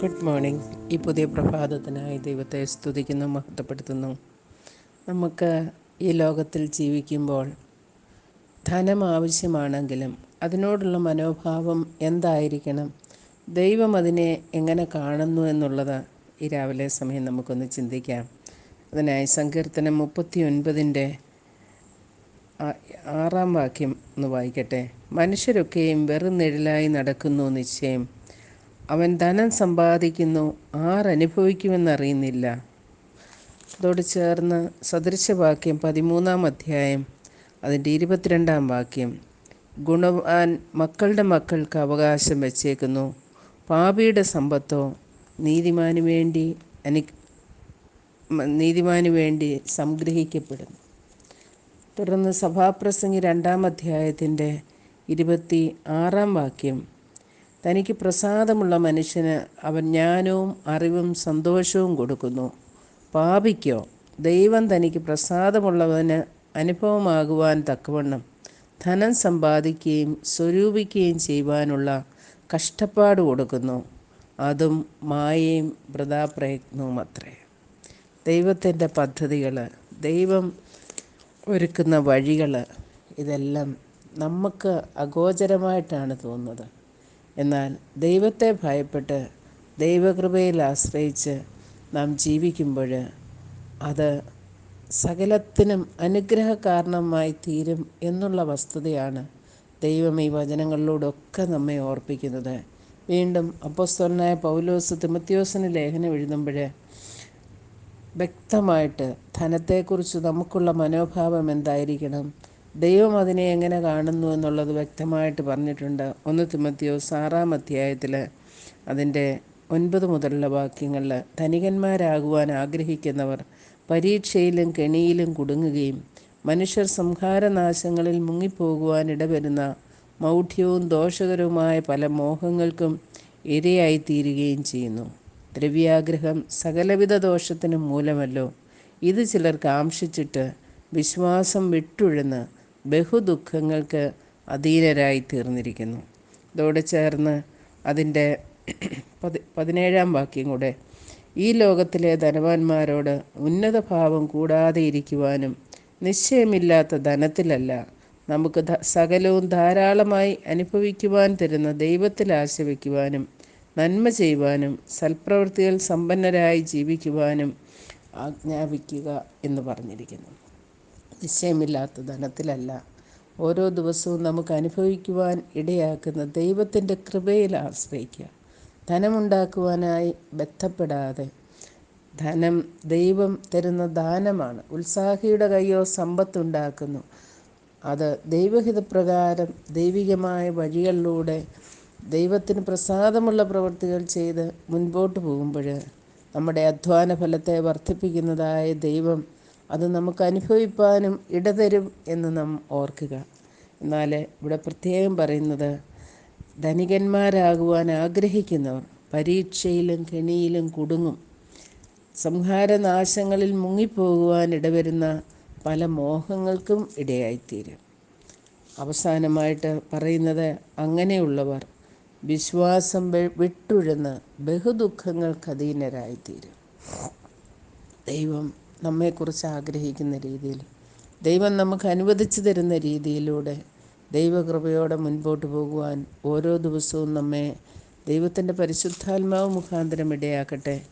Good morning ഈ പുതിയ പ്രഭാതത്തിനായി ദൈവത്തെ സ്തുതിക്കുന്നു മഹത്വപ്പെടുത്തുന്നു. നമുക്ക് ഈ ലോകത്തിൽ ജീവിക്കുമ്പോൾ ധനം ആവശ്യമാണെങ്കിലും അതിനോടുള്ള മനോഭാവം എന്തായിരിക്കണം? ദൈവം അതിനെ എങ്ങനെ കാണുന്നു എന്നുള്ളത് ഈ രാവിലെ സമയം നമുക്കൊന്ന് ചിന്തിക്കാം. അതിനായി സങ്കീർത്തനം മുപ്പത്തി ഒൻപതിന്റെ ആറാം വാക്യം ഒന്ന് വായിക്കട്ടെ. മനുഷ്യരൊക്കെയും വെറും നിഴലായി നടക്കുന്നു നിശ്ചയം. അവൻ ധനം സമ്പാദിക്കുന്നു ആരനുഭവിക്കുമെന്നറിയുന്നില്ല അതോട് ചേർന്ന് സദൃശവാക്യം പതിമൂന്നാം അധ്യായം അതിന്റെ ഇരുപത്തിരണ്ടാം വാക്യം. ഗുണവാൻ മക്കളുടെ മക്കൾക്ക് അവകാശം വച്ചേക്കുന്നു. പാപിയുടെ സമ്പത്തോ നീതിമാനു വേണ്ടി അനി നീതിമാനു വേണ്ടി സംഗ്രഹിക്കപ്പെടുന്നു. തുടർന്ന് സഭാപ്രസംഗി രണ്ടാം അധ്യായത്തിന്റെ ഇരുപത്തി ആറാം വാക്യം. തനിക്ക് പ്രസാദമുള്ള മനുഷ്യന് അവൻ ജ്ഞാനവും അറിവും സന്തോഷവും കൊടുക്കുന്നു. പാപിക്കോ ദൈവം തനിക്ക് പ്രസാദമുള്ളവന് അനുഭവമാകുവാൻ തക്കവണ്ണം ധനം സമ്പാദിക്കുകയും സ്വരൂപിക്കുകയും ചെയ്യുവാനുള്ള കഷ്ടപ്പാട് കൊടുക്കുന്നു. അതും മായയും വൃതാപ്രയത്നവും അത്രേ. ദൈവത്തിന്റെ പദ്ധതികൾ ദൈവം ഒരുക്കുന്ന വഴികൾ ഇതെല്ലാം നമുക്ക് അഗോചരമായിട്ടാണ് തോന്നുന്നത്. എന്നാൽ ദൈവത്തെ ഭയപ്പെട്ട് ദൈവകൃപയിൽ ആശ്രയിച്ച് നാം ജീവിക്കുമ്പോൾ അത് സകലത്തിനും അനുഗ്രഹ കാരണമായി തീരും എന്നുള്ള വസ്തുതയാണ് ദൈവം ഈ വചനങ്ങളിലൂടെയൊക്കെ നമ്മെ ഓർപ്പിക്കുന്നത്. വീണ്ടും അപ്പോസ്തലനായ പൗലോസ് തിമത്യോസിന് ലേഖനം എഴുതുമ്പോൾ വ്യക്തമായിട്ട് ധനത്തെക്കുറിച്ച് നമുക്കുള്ള മനോഭാവം എന്തായിരിക്കണം? ദൈവം അതിനെ എങ്ങനെ കാണുന്നു എന്നുള്ളത് വ്യക്തമായിട്ട് പറഞ്ഞിട്ടുണ്ട്. ഒന്ന് തിമത്തിയോസ് ആറാം അധ്യായത്തിൽ അതിന്റെ ഒൻപത് മുതലുള്ള വാക്യങ്ങളിൽ ധനികന്മാരാകുവാൻ ആഗ്രഹിക്കുന്നവർ പരീക്ഷയിലും കെണിയിലും കുടുങ്ങുകയും മനുഷ്യർ സംഹാരനാശങ്ങളിൽ മുങ്ങിപ്പോകുവാൻ ഇടവരുന്ന മൗഢ്യവും ദോഷകരവുമായ പല മോഹങ്ങൾക്കും ഇരയായിത്തീരുകയും ചെയ്യുന്നു. ദ്രവ്യാഗ്രഹം സകലവിധ ദോഷത്തിനും മൂലമല്ലോ. ഇത് ചിലർ കാംക്ഷിച്ചിട്ട് വിശ്വാസം വിട്ടുഴന്ന് ബഹുദുഃഖങ്ങൾക്ക് അധീനരായി തീർന്നിരിക്കുന്നു ഇതോടെ ചേർന്ന് അതിന്റെ പതി പതിനേഴാം വാക്യം കൂടെ ഈ ലോകത്തിലെ ധനവാന്മാരോട് ഉന്നത ഭാവം കൂടാതെ ഇരിക്കുവാനും നിശ്ചയമില്ലാത്ത ധനത്തിലല്ല നമുക്ക് സകലവും ധാരാളമായി അനുഭവിക്കുവാൻ തരുന്ന ദൈവത്തിൽ ആശ്രയിക്കുവാനും നന്മ ചെയ്യുവാനും സൽപ്രവൃത്തികൾ സമ്പന്നരായി ജീവിക്കുവാനും ആജ്ഞാപിക്കുക എന്ന് പറഞ്ഞിരിക്കുന്നു. നിശ്ചയമില്ലാത്ത ധനത്തിലല്ല. ഓരോ ദിവസവും നമുക്ക് അനുഭവിക്കുവാൻ ഇടയാക്കുന്ന ദൈവത്തിന്റെ കൃപയിൽ ആശ്രയിക്കുക. ധനമുണ്ടാക്കുവാനായി ബന്ധപ്പെടാതെ ധനം ദൈവം തരുന്ന ദാനമാണ്. ഉത്സാഹിയുടെ കയ്യോ സമ്പത്തുണ്ടാക്കുന്നു. അത് ദൈവഹിതപ്രകാരം ദൈവികമായ വഴികളിലൂടെ ദൈവത്തിന് പ്രസാദമുള്ള പ്രവൃത്തികൾ ചെയ്ത് മുൻപോട്ട് പോകുമ്പോൾ നമ്മുടെ അധ്വാന ഫലത്തെ വർദ്ധിപ്പിക്കുന്നതായ ദൈവം അത് നമുക്ക് അനുഭവിപ്പാനും ഇടതരും എന്ന് നാം ഓർക്കുക. എന്നാൽ ഇവിടെ പ്രത്യേകം പറയുന്നത് ധനികന്മാരാകുവാൻ ആഗ്രഹിക്കുന്നവർ പരീക്ഷയിലും കെണിയിലും കുടുങ്ങും. സംഹാരനാശങ്ങളിൽ മുങ്ങിപ്പോകുവാൻ ഇടവരുന്ന പല മോഹങ്ങൾക്കും ഇടയായിത്തീരും. അവസാനമായിട്ട് പറയുന്നത് അങ്ങനെയുള്ളവർ വിശ്വാസം വിട്ടുഴന്ന് ബഹുദുഃഖങ്ങൾക്ക് അധീനരായിത്തീരും ദൈവം നമ്മെക്കുറിച്ച് ആഗ്രഹിക്കുന്ന രീതിയിൽ. ദൈവം നമുക്ക് അനുവദിച്ചു തരുന്ന രീതിയിലൂടെ ദൈവകൃപയോടെ മുൻപോട്ട് പോകുവാൻ ഓരോ ദിവസവും നമ്മെ ദൈവത്തിന്റെ പരിശുദ്ധാത്മാവ് മുഖാന്തരം ഇടയാക്കട്ടെ.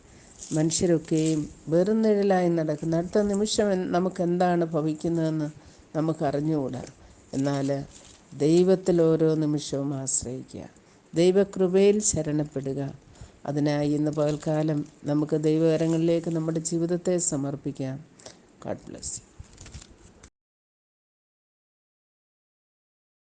മനുഷ്യരൊക്കെയും വെറും നിഴലായി നടക്കുന്ന അടുത്ത നിമിഷം നമുക്ക് എന്താണ് ഭവിക്കുന്നതെന്ന് നമുക്ക് അറിഞ്ഞുകൂടാ എന്നാൽ ദൈവത്തിൽ ഓരോ നിമിഷവും ആശ്രയിക്കുക. ദൈവകൃപയിൽ ശരണപ്പെടുക. അതിനായി ഇന്ന് പകൽക്കാലം നമുക്ക് ദൈവകരങ്ങളിലേക്ക് നമ്മുടെ ജീവിതത്തെ സമർപ്പിക്കാം. God bless